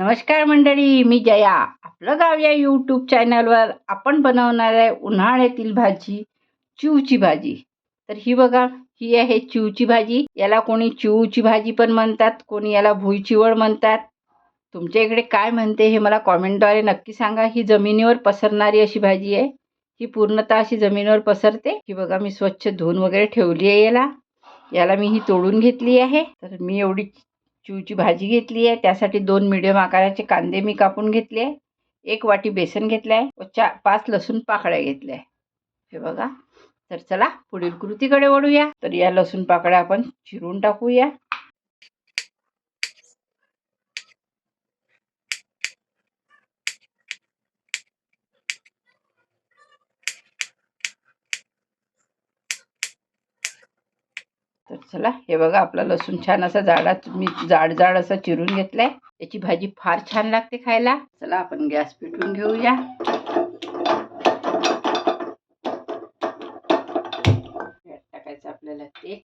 नमस्कार मंडळी मी जया. आपलं गाव या यूट्यूब चॅनलवर आपण बनवणार आहे उन्हाळ्यातील भाजी चिवची भाजी. तर ही बघा ही आहे चिवची भाजी. याला कोणी चिवची भाजी पण म्हणतात कोणी याला भुईचिवळ म्हणतात. तुमच्या इकडे काय म्हणते हे मला कॉमेंटद्वारे नक्की सांगा. ही जमिनीवर पसरणारी अशी भाजी आहे. ही पूर्णतः अशी जमिनीवर पसरते. ही बघा मी स्वच्छ धुवून वगैरे ठेवली आहे याला. याला मी ही तोडून घेतली आहे. तर मी एवढी चिवची भाजी घेतली आहे. त्यासाठी दोन मिडियम आकाराचे कांदे मी कापून घेतले आहे. एक वाटी बेसन घेतलं आहे. व चा पाच लसूण पाकळ्या घेतल्या हे बघा. तर चला पुढील कृतीकडे वळूया. तर या लसूण पाकळ्या आपण चिरून टाकूया. चला हे बघा आपला लसूण छान असा जाडा मी जाड जाड असा चिरून घेतलाय. याची भाजी फार छान लागते खायला. चला आपण गॅस पेटवून घेऊया. टाकायचं आपल्याला ते.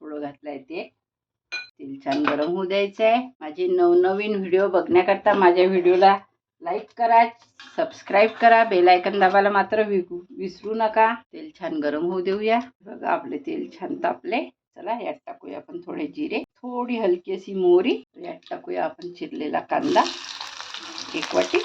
थोडं घातलंय ते. तेल छान गरम होऊ द्यायचं आहे माझे नवनवीन व्हिडिओ बघण्याकरता माझ्या व्हिडिओला लाईक करा सबस्क्राईब करा बेल आयकन दाबायला मात्र विसरू नका. तेल छान गरम होऊ देऊया. बघा आपले तेल छान तापले. चला यात टाकूया आपण थोडे जिरे. थोडी हलकी अशी मोहरी. यात टाकूया आपण चिरलेला कांदा. एक वाटी.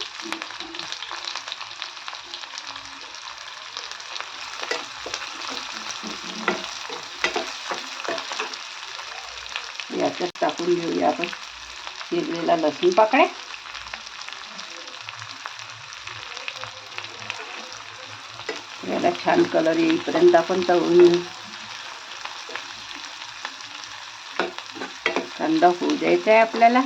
याच्यात टाकून घेऊया आपण चिरलेला लसूण पाकळ्या. छान कलर येईपर्यंत आपण तळून घेऊ कांदा होऊ द्यायचा आहे आपल्याला.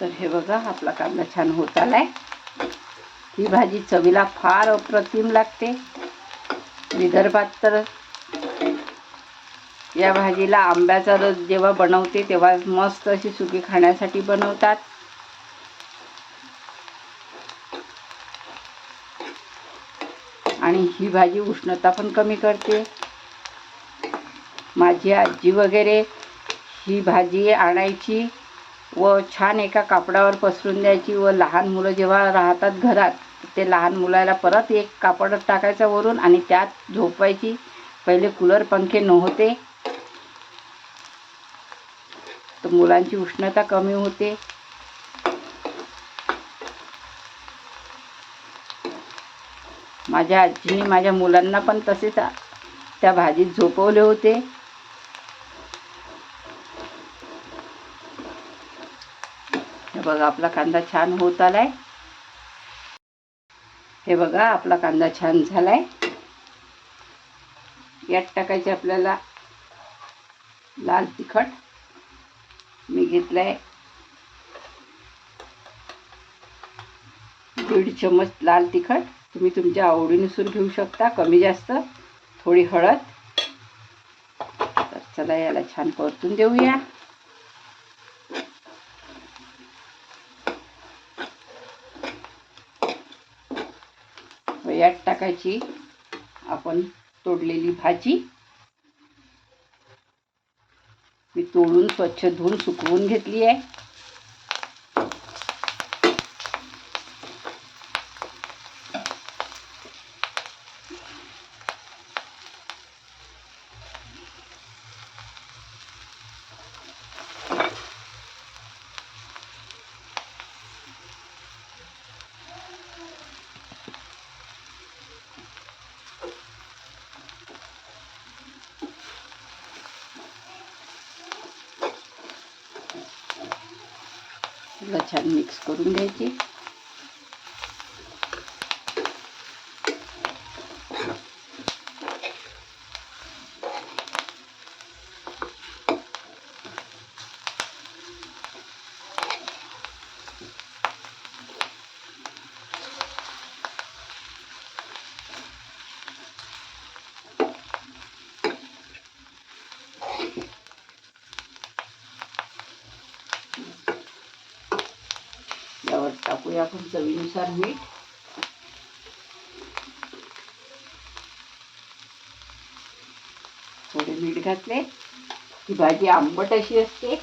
तर हे बघा आपला कांदा छान होत आलाय. ही भाजी चवीला फार अप्रतिम लागते. विदर्भात तर या भाजीला आंब्याचा रस जेव्हा बनवते तेव्हा मस्त अशी सुकी खाण्यासाठी बनवतात. आणि ही भाजी उष्णता पण कमी करते. माझी आजी वगैरे ही भाजी आणायची व छान एका कापडावर पसरून द्यायची व लहान मुलं जेव्हा राहतात घरात ते लहान मुलाला परत एक कापड टाकायचं वरून आणि त्यात झोपवायची पहिले कूलर पंखे नव्हते. तर मुलांची उष्णता कमी होते. माझ्या आजीने माझ्या मुलांना पण तसेच त्या भाजीत झोपवले होते. बघा आपला कांदा छान होत आलाय. हे बघा आपला कांदा छान झालाय. यात टाकायचे आपल्याला लाल तिखट. मी घेतलाय दीड चमच लाल तिखट. तुम्ही तुमच्या आवडीनुसार घेऊ शकता कमी जास्त थोडी हळद. तर चला याला छान परतून देऊया. यात टाकायची आपण तोडलेली भाजी. मी तोडून स्वच्छ धुवून सुकवून घेतली आहे. सगळं छान मिक्स करून घ्यायची. टाकूया आपण चवीनुसार मीठ थोडे मीठ घातले. ही भाजी आंबट अशी असते.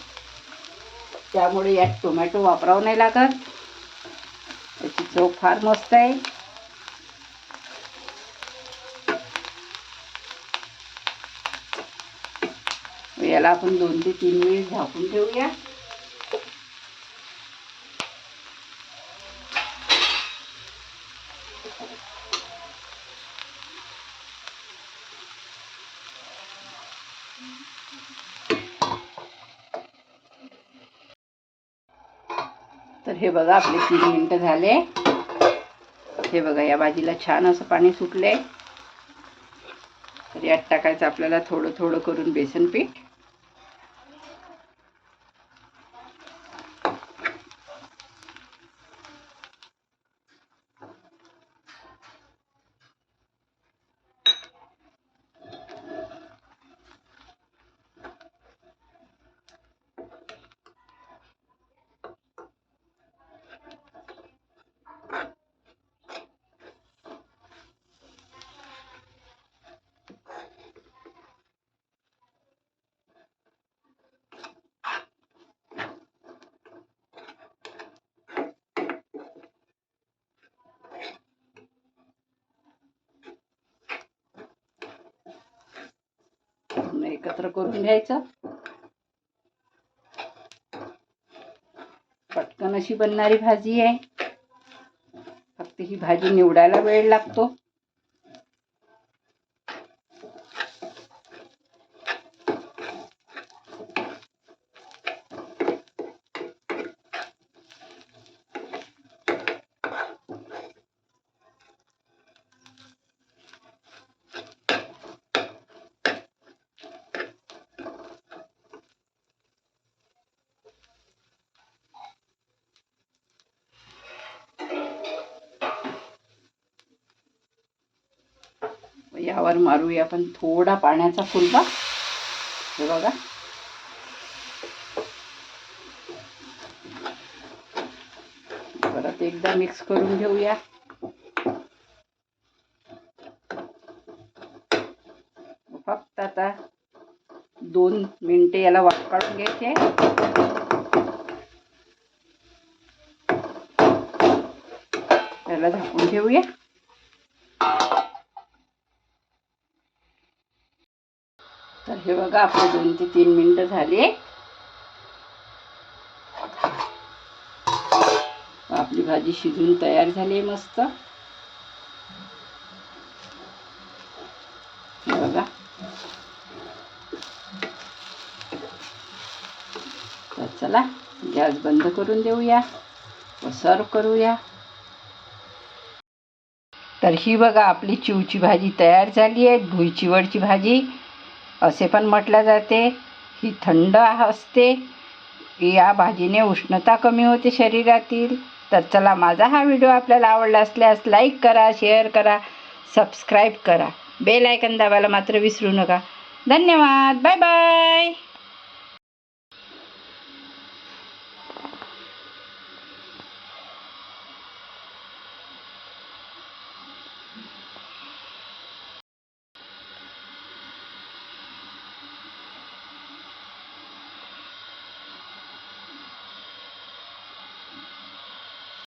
त्यामुळे यात टोमॅटो वापरावं नाही लागत. त्याची चव फार मस्त आहे. याला आपण दोन ते तीन मिनिट झाकून ठेवूया. तर हे बघा आपले तीन मिनटं झाले. हे बघा या भाजीला छान असं पाणी सुटले तर यात टाकायचं आपल्याला थोडं थोडं करून बेसन पीठ एकत्र करून घ्यायचं. पटकन अशी बनणारी भाजी आहे. फक्त ही भाजी निवडायला वेळ लागतो. यावर मारूया. आपण थोडा पाण्याचा फुलका हे बघा. परत एकदा मिक्स करून घेऊया. फक्त आता दोन मिनिटे याला वाफ काढून घ्यायचे. त्याला झाकून ठेवूया. तर हे बघा आपले दोन ते तीन मिनिटं झाले. आपली भाजी शिजून तयार झाली मस्त. बघा. तर चला गॅस बंद करून देऊया व सर्व करूया. तर ही बघा आपली चिवची भाजी तयार झाली आहे भुई चिवडची भाजी. असे पण म्हटल्या जाते. ही थंड असते. या भाजीने उष्णता कमी होते शरीरातील. तर चला माझा हा व्हिडिओ आपल्याला आवडला असल्यास लाईक करा शेअर करा सबस्क्राईब करा. बेल आयकन दाबायला मात्र विसरू नका. धन्यवाद. Bye bye.